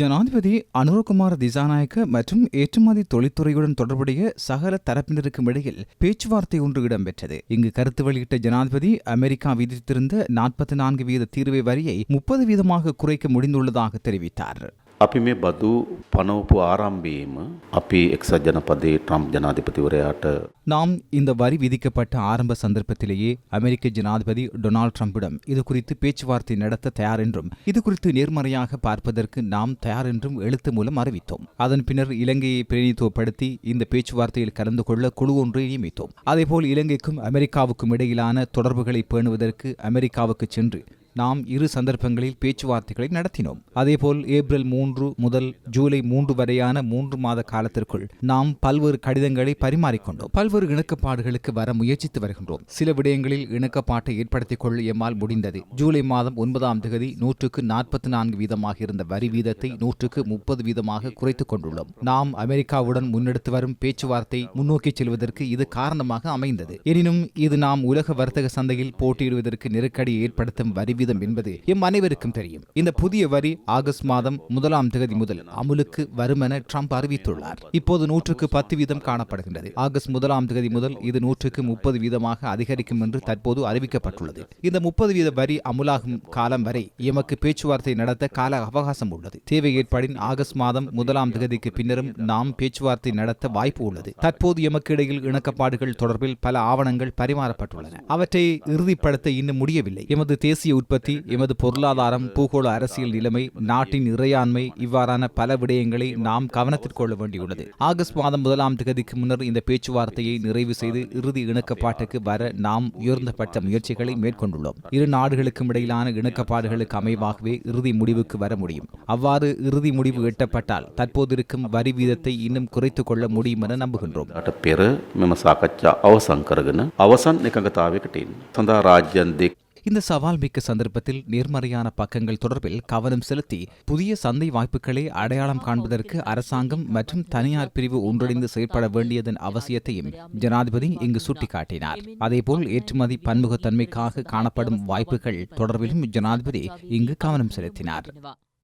ஜனாதிபதி அனுரகுமார் திசாநாயக்க மற்றும் ஏற்றுமதி தொழில்துறையுடன் தொடர்புடைய சகல தரப்பினருக்கும் இடையில் பேச்சுவார்த்தை ஒன்று இடம்பெற்றது. இங்கு கருத்து வெளியிட்ட ஜனாதிபதி அமெரிக்கா விதித்திருந்த நாற்பத்தி நான்கு வீத தீர்வை வரியை முப்பது வீதமாக குறைக்க முடிந்துள்ளதாக தெரிவித்தார். අපි මේ බදු පනවපු ආරම්භයේම අපි එක්සත් ජනපදයේ ට්‍රම්ප් ජනාධිපතිවරයාට நாம் இந்த வரி விதிக்கப்பட்ட ஆரம்ப சந்தர்ப்பத்திலேயே அமெரிக்க ஜனாதிபதி டொனால்ட் ட்ரம்பிடம் இது குறித்து பேச்சுவார்த்தை நடத்த தயார் என்றும் இது குறித்து நேர்மறையாக பார்ப்பதற்கு நாம் தயார் என்றும் எழுத்து மூலம் அறிவித்தோம் அதன் பின்னர் இலங்கையை பிரதிநிதித்துவப்படுத்தி இந்த பேச்சுவார்த்தையில் கலந்து கொள்ள குழு ஒன்றை நியமித்தோம் அதேபோல் இலங்கைக்கும் அமெரிக்காவுக்கும் இடையிலான தொடர்புகளை பேணுவதற்கு அமெரிக்காவுக்கு சென்று நாம் இரு சந்தர்ப்பங்களில் பேச்சுவார்த்தைகளை நடத்தினோம். அதேபோல் ஏப்ரல் மூன்று முதல் ஜூலை மூன்று வரையான மூன்று மாத காலத்திற்குள் நாம் பல்வேறு கடிதங்களை பரிமாறிக்கொண்டோம். பல்வேறு இணக்கப்பாடுகளுக்கு வர முயற்சித்து வருகின்றோம். சில விடயங்களில் இணக்கப்பாட்டை ஏற்படுத்திக் கொள்ள எம்மால் முடிந்தது. ஜூலை மாதம் ஒன்பதாம் தேதி நூற்றுக்கு நாற்பத்தி நான்கு வீதமாக இருந்த வரி வீதத்தை நூற்றுக்கு முப்பது வீதமாக குறைத்துக் கொண்டுள்ளோம். நாம் அமெரிக்காவுடன் முன்னெடுத்து வரும் பேச்சுவார்த்தை முன்னோக்கி செல்வதற்கு இது காரணமாக அமைந்தது. எனினும் இது நாம் உலக வர்த்தக சந்தையில் போட்டியிடுவதற்கு நெருக்கடி ஏற்படுத்தும் வரி வீதம் என்பது எம் அனைவருக்கும் தெரியும். இந்த புதிய வரி ஆகஸ்ட் மாதம் முதலாம் தேதி முதல் அமுலுக்கு வரும் என ட்ரம்ப் அறிவித்துள்ளார். இப்போது நூற்றுக்கு பத்து வீதம் காணப்படுகின்றது. ஆகஸ்ட் முதலாம் தேதி முதல் இது நூற்றுக்கு முப்பது வீதமாக அதிகரிக்கும் என்று தற்போது அறிவிக்கப்பட்டுள்ளது. இந்த முப்பது வீத வரி அமுலாகும் காலம் வரை எமக்கு பேச்சுவார்த்தை நடத்த கால அவகாசம் உள்ளது. தேவை ஏற்பாடின் ஆகஸ்ட் மாதம் முதலாம் தேதிக்கு பின்னரும் நாம் பேச்சுவார்த்தை நடத்த வாய்ப்பு உள்ளது. தற்போது எமக்கு இடையில் இணக்கப்பாடுகள் தொடர்பில் பல ஆவணங்கள் பரிமாறப்பட்டுள்ளன. அவற்றை இறுதிப்படுத்த இன்னும் முடியவில்லை. எமது தேசிய உற்பத்தி எமது பொருளாதாரம் பூகோள அரசியல் நிலைமை நாட்டின் இறையாண்மை இவ்வாறான பல விடயங்களை நாம் கவனத்தில் கொள்ள வேண்டியுள்ளது ஆகஸ்ட் மாதம் முதலாம் தேதிக்கு முன்னர் இந்த பேச்சுவார்த்தையை நிறைவு செய்து இறுதி இணக்கப்பாட்டுக்கு வர நாம் உயர்ந்தபட்ச முயற்சிகளை மேற்கொண்டுள்ளோம் இரு நாடுகளுக்கும் இடையிலான இணக்கப்பாடுகளுக்கு அமைவாகவே இறுதி முடிவுக்கு வர முடியும் அவ்வாறு இறுதி முடிவு எட்டப்பட்டால் தற்போது இருக்கும் வரி வீதத்தை இன்னும் குறைத்துக் கொள்ள முடியும் என நம்புகின்றோம் ට පෙර මෙම සාකච්ඡා අවසං කරගෙන අවසන් එකඟතාවයකට එන්න. සඳහා රාජ්‍යන් දෙක් இந்த சவால் மிக்க சந்தர்ப்பத்தில் நேர்மறையான பக்கங்கள் தொடர்பில் கவனம் செலுத்தி புதிய சந்தை வாய்ப்புகளை அடையாளம் காண்பதற்கு அரசாங்கம் மற்றும் தனியார் பிரிவு ஒன்றிணைந்து செயற்பட வேண்டியதன் அவசியத்தையும் ஜனாதிபதி இங்கு சுட்டிக்காட்டினார். அதேபோல் ஏற்றுமதி பன்முகத்தன்மைக்காக காணப்படும் வாய்ப்புகள் தொடர்பிலும் ஜனாதிபதி இங்கு கவனம் செலுத்தினார்.